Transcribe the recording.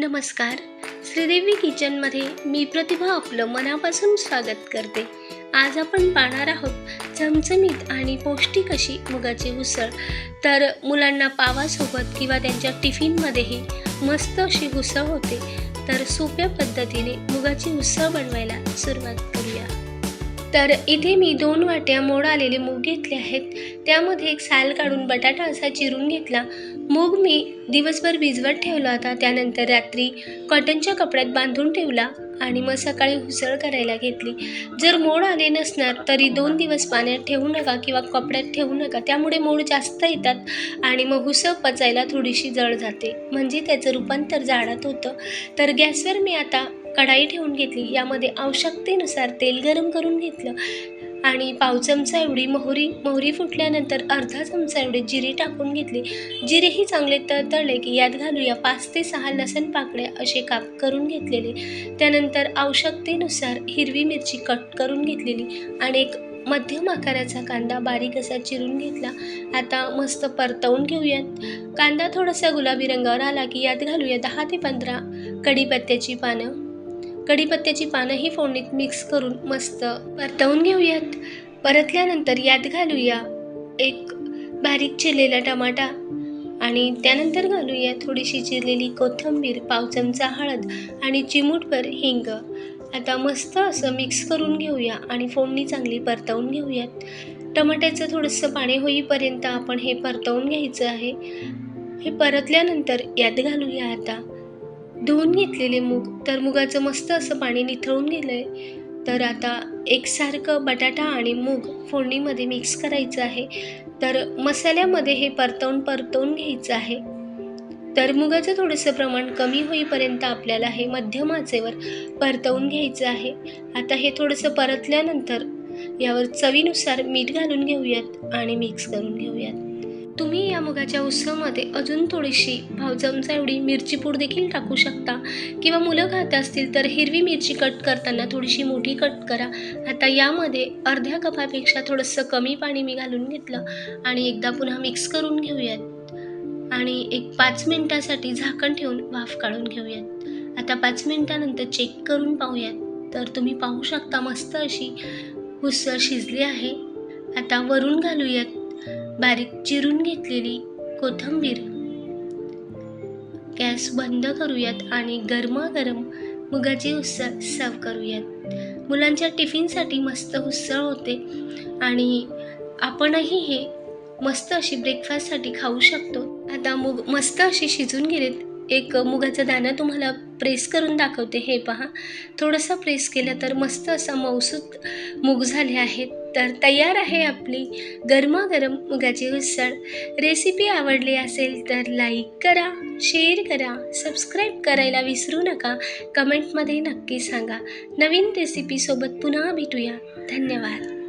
नमस्कार. श्रीदेवी किचनमध्ये मी प्रतिभा आपलं मनापासून स्वागत करते. आज आपण पाहणार आहोत चमचमीत आणि पौष्टिक अशी मुगाची उसळ. तर मुलांना पावासोबत किंवा त्यांच्या टिफिनमध्येही मस्त अशी उसळ होते. तर सोप्या पद्धतीने मुगाची उसळ बनवायला सुरुवात करूया. तर इथे मी दोन वाट्या मोड आलेले मूग घेतले आहेत. त्यामध्ये एक साल काढून बटाटा असा चिरून घेतला. मूग मी दिवसभर भिजवत ठेवला होता त्यानंतर रात्री कॉटनच्या कपड्यात बांधून ठेवला आणि मग सकाळी उसळ करायला घेतली. जर मोड आले नसणार तरी दोन दिवस पाण्यात ठेवू नका किंवा कपड्यात ठेवू नका. त्यामुळे मोड जास्त येतात आणि मग उसळ पचायला थोडीशी जळ जाते. म्हणजे त्याचं रूपांतर झाडात होतं. तर गॅसवर मी आता कढाई ठेवून घेतली. यामध्ये आवश्यकतेनुसार तेल गरम करून घेतलं आणि पाव चमचा एवढी मोहरी मोहरी फुटल्यानंतर अर्धा चमचा एवढी जिरे टाकून घेतली. जिरेही चांगले तळतळले की यात घालूया पाच ते सहा लसण पाकळ्या असे काप करून घेतलेले. त्यानंतर आवश्यकतेनुसार हिरवी मिरची कट करून घेतलेली आणि एक मध्यम आकाराचा कांदा बारीक असा चिरून घेतला. आता मस्त परतवून घेऊयात. कांदा थोडासा गुलाबी रंगावर आला की यात घालूया दहा ते पंधरा कढीपत्त्याची पानं. कढीपत्त्याची पानंही फोडणीत मिक्स करून मस्त परतवून घेऊयात. परतल्यानंतर यात घालूया एक बारीक चिरलेला टमाटा आणि त्यानंतर घालूया थोडीशी चिरलेली कोथिंबीर पाव चमचा हळद आणि चिमूटभर हिंग. आता मस्त असं मिक्स करून घेऊया आणि फोडणी चांगली परतवून घेऊयात. टमाट्याचं थोडंसं पाणी होईपर्यंत आपण हे परतवून घ्यायचं आहे. हे परतल्यानंतर यात घालूया आता धुवून घेतलेले मूग. तर मुगाचं मस्त असं पाणी निथळून गेलं आहे तर आता एकसारखं बटाटा आणि मूग फोडणीमध्ये मिक्स करायचं आहे. तर मसाल्यामध्ये हे परतवून परतवून घ्यायचं आहे. तर मुगाचं थोडंसं प्रमाण कमी होईपर्यंत आपल्याला हे मध्यम आचेवर परतवून घ्यायचं आहे. आता हे थोडंसं परतल्यानंतर यावर चवीनुसार मीठ घालून घेऊयात आणि मिक्स करून घेऊयात. तुम्ही या मुगाच्या उसळमध्ये अजून थोडीशी भाव चमचा एवढी मिरची पूड देखील टाकू शकता. किंवा मुलं खात असतील तर हिरवी मिरची कट करताना थोडीशी मोठी कट करा. आता यामध्ये अर्ध्या कपापेक्षा थोडंसं कमी पाणी मी घालून घेतलं आणि एकदा पुन्हा मिक्स करून घेऊयात. आणि एक पाच मिनटासाठी झाकण ठेवून वाफ काढून घेऊयात. आता पाच मिनटानंतर चेक करून पाहूयात. तर तुम्ही पाहू शकता मस्त अशी उसळ शिजली आहे. आता वरून घालूयात. बारीक चिरून घेतलेली कोथिंबीर. गॅस बंद करूयात आणि गरमागरम मुगाची उसळ सर्व करूयात. मुलांच्या टिफिनसाठी मस्त उसळ होते आणि आपणही हे मस्त अशी ब्रेकफास्टसाठी खाऊ शकतो. आता मुग मस्त अशी शिजून गेलेत. एक मुगाचा दाणा तुम्हाला प्रेस करून दाखवते. हे पहा. थोडंसं प्रेस केलं तर मस्त असा मौसूद मूग झाले आहेत. तर तयार आहे आपली गरमागरम मुगाची उसळ. रेसिपी आवडली असेल तर लाईक करा शेअर करा सबस्क्राईब करायला विसरू नका. कमेंटमध्ये नक्की सांगा. नवीन रेसिपीसोबत पुन्हा भेटूया. धन्यवाद.